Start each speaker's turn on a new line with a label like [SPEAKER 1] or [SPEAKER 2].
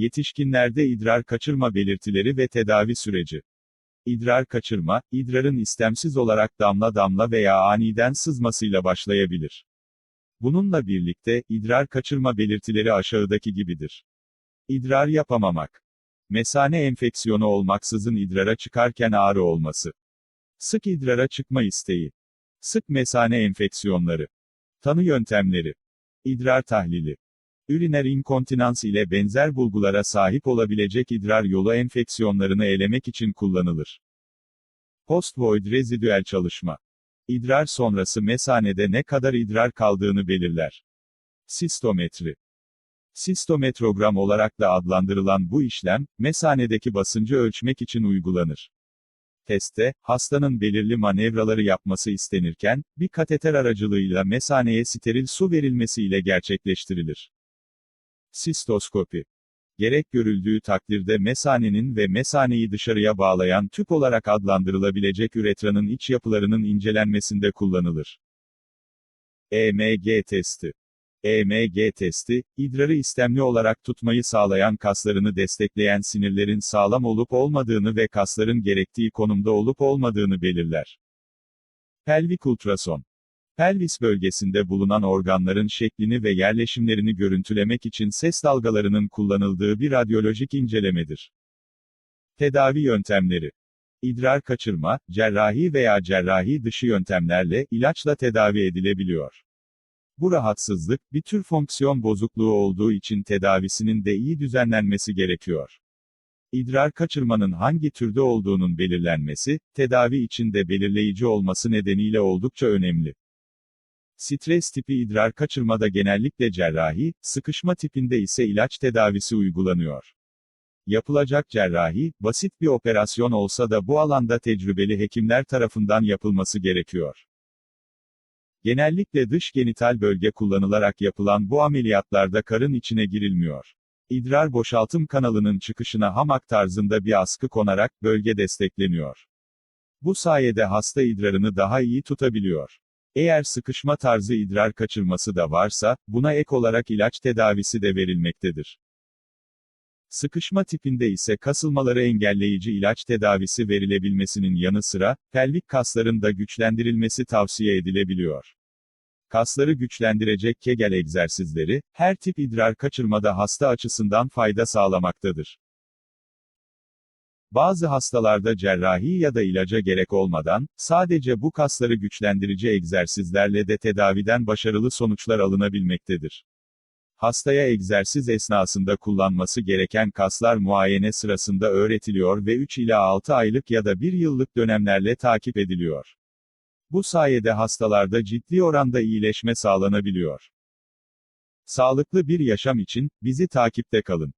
[SPEAKER 1] Yetişkinlerde idrar kaçırma belirtileri ve tedavi süreci. İdrar kaçırma, idrarın istemsiz olarak damla damla veya aniden sızmasıyla başlayabilir. Bununla birlikte, idrar kaçırma belirtileri aşağıdaki gibidir. İdrar yapamamak. Mesane enfeksiyonu olmaksızın idrara çıkarken ağrı olması. Sık idrara çıkma isteği. Sık mesane enfeksiyonları. Tanı yöntemleri. İdrar tahlili. Üriner inkontinans ile benzer bulgulara sahip olabilecek idrar yolu enfeksiyonlarını elemek için kullanılır. Post-void rezidüel çalışma. İdrar sonrası mesanede ne kadar idrar kaldığını belirler. Sistometri. Sistometrogram olarak da adlandırılan bu işlem, mesanedeki basıncı ölçmek için uygulanır. Testte, hastanın belirli manevraları yapması istenirken, bir kateter aracılığıyla mesaneye steril su verilmesi ile gerçekleştirilir. Sistoskopi. Gerek görüldüğü takdirde mesanenin ve mesaneyi dışarıya bağlayan tüp olarak adlandırılabilecek üretranın iç yapılarının incelenmesinde kullanılır. EMG testi. EMG testi, idrarı istemli olarak tutmayı sağlayan kaslarını destekleyen sinirlerin sağlam olup olmadığını ve kasların gerektiği konumda olup olmadığını belirler. Pelvik ultrason. Pelvis bölgesinde bulunan organların şeklini ve yerleşimlerini görüntülemek için ses dalgalarının kullanıldığı bir radyolojik incelemedir. Tedavi yöntemleri. İdrar kaçırma, cerrahi veya cerrahi dışı yöntemlerle ilaçla tedavi edilebiliyor. Bu rahatsızlık, bir tür fonksiyon bozukluğu olduğu için tedavisinin de iyi düzenlenmesi gerekiyor. İdrar kaçırmanın hangi türde olduğunun belirlenmesi, tedavi için de belirleyici olması nedeniyle oldukça önemli. Stres tipi idrar kaçırmada genellikle cerrahi, sıkışma tipinde ise ilaç tedavisi uygulanıyor. Yapılacak cerrahi, basit bir operasyon olsa da bu alanda tecrübeli hekimler tarafından yapılması gerekiyor. Genellikle dış genital bölge kullanılarak yapılan bu ameliyatlarda karın içine girilmiyor. İdrar boşaltım kanalının çıkışına hamak tarzında bir askı konarak bölge destekleniyor. Bu sayede hasta idrarını daha iyi tutabiliyor. Eğer sıkışma tarzı idrar kaçırması da varsa, buna ek olarak ilaç tedavisi de verilmektedir. Sıkışma tipinde ise kasılmaları engelleyici ilaç tedavisi verilebilmesinin yanı sıra, pelvik kasların da güçlendirilmesi tavsiye edilebiliyor. Kasları güçlendirecek Kegel egzersizleri, her tip idrar kaçırmada hasta açısından fayda sağlamaktadır. Bazı hastalarda cerrahi ya da ilaca gerek olmadan, sadece bu kasları güçlendirici egzersizlerle de tedaviden başarılı sonuçlar alınabilmektedir. Hastaya egzersiz esnasında kullanması gereken kaslar muayene sırasında öğretiliyor ve 3 ila 6 aylık ya da 1 yıllık dönemlerle takip ediliyor. Bu sayede hastalarda ciddi oranda iyileşme sağlanabiliyor. Sağlıklı bir yaşam için, bizi takipte kalın.